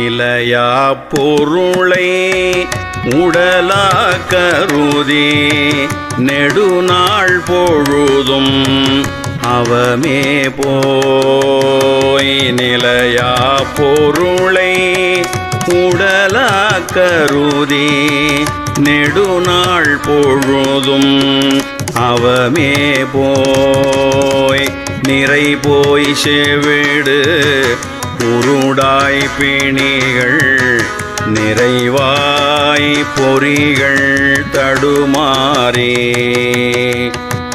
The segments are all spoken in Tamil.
நிலையா பொருளை உடலா கருதி நெடுநாள் பொழுதும் அவமே போய் நிலையா பொருளை உடலா கருதி நெடுநாள் பொழுதும் அவமே போய் நிறை போய் செவிடு உருடாய் பேணிகள் நிறைவாய் பொறிகள் தடுமாறே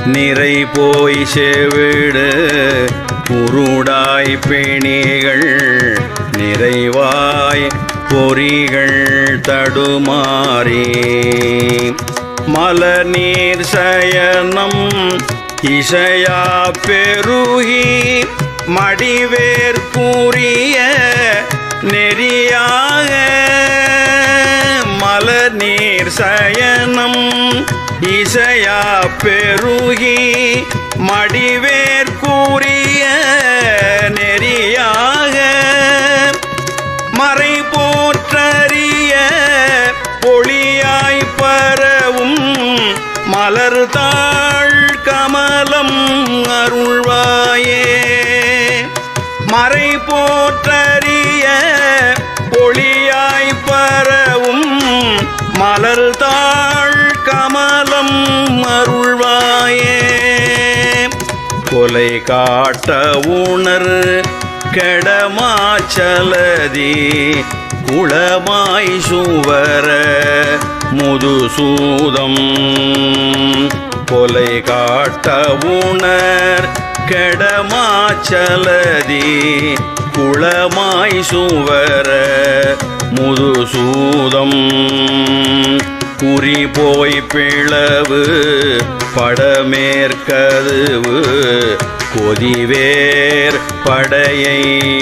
நிறை போய் செவிடு உருடாய் பேணிகள் நிறைவாய் பொறிகள் தடுமாறே. மலநீர் சயனம் இசையா பெருகி மடிவேர் கூறிய நெறியாக மலநீர் சயனம் இசையா பெருகி மடிவேர் கூறிய நெறியாக மறை போற்றறிய பொழியாய் பரவும் மலர்தாள் கமலம் அருள்வாயே. மறை போற்றறிய பொழியாய் பரவும் மலர் தாழ் கமலம் அருள்வாயே. கொலை காட்ட உணர் கெடமாச்சலதி குளமாய் சுவர முதுசூதம். கொலை காட்ட உணர் கெடமாச்சலதி குளமாய் சுவர முதுசூதம். குறி போய் பிளவு படமேற்கதுவு கொதிவேர் படையை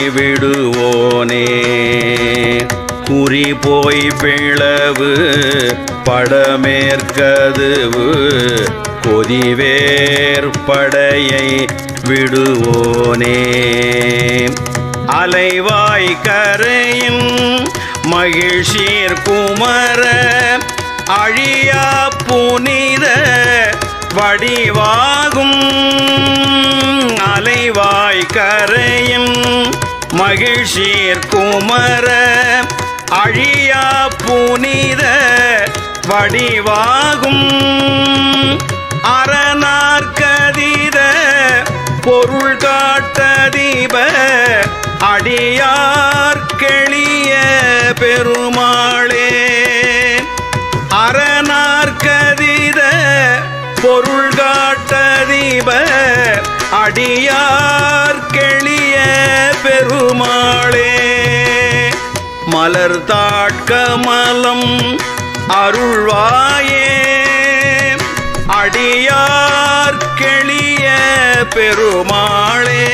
விடுவோனே. குறி போய் பிளவு படமேற்கதுவு. கொதிவேர் படையை விடுவோனே. அலைவாய் கரையும் மகிழ்ச்சீர் குமர அழியா புனித வடிவாகும். அலைவாய் கரையும் மகிழ்ச்சீர் குமர அழியா புனித வடிவாகும். அரணார்கதிர பொருள் காட்டதீப அடியார் கெளிய பெருமாளே. அரணார்கதிர பொருள் காட்டதீப அடியார் மலர் தாட்கமலம் அருள்வாயே. அடியார் கெளிய பெருமாளே.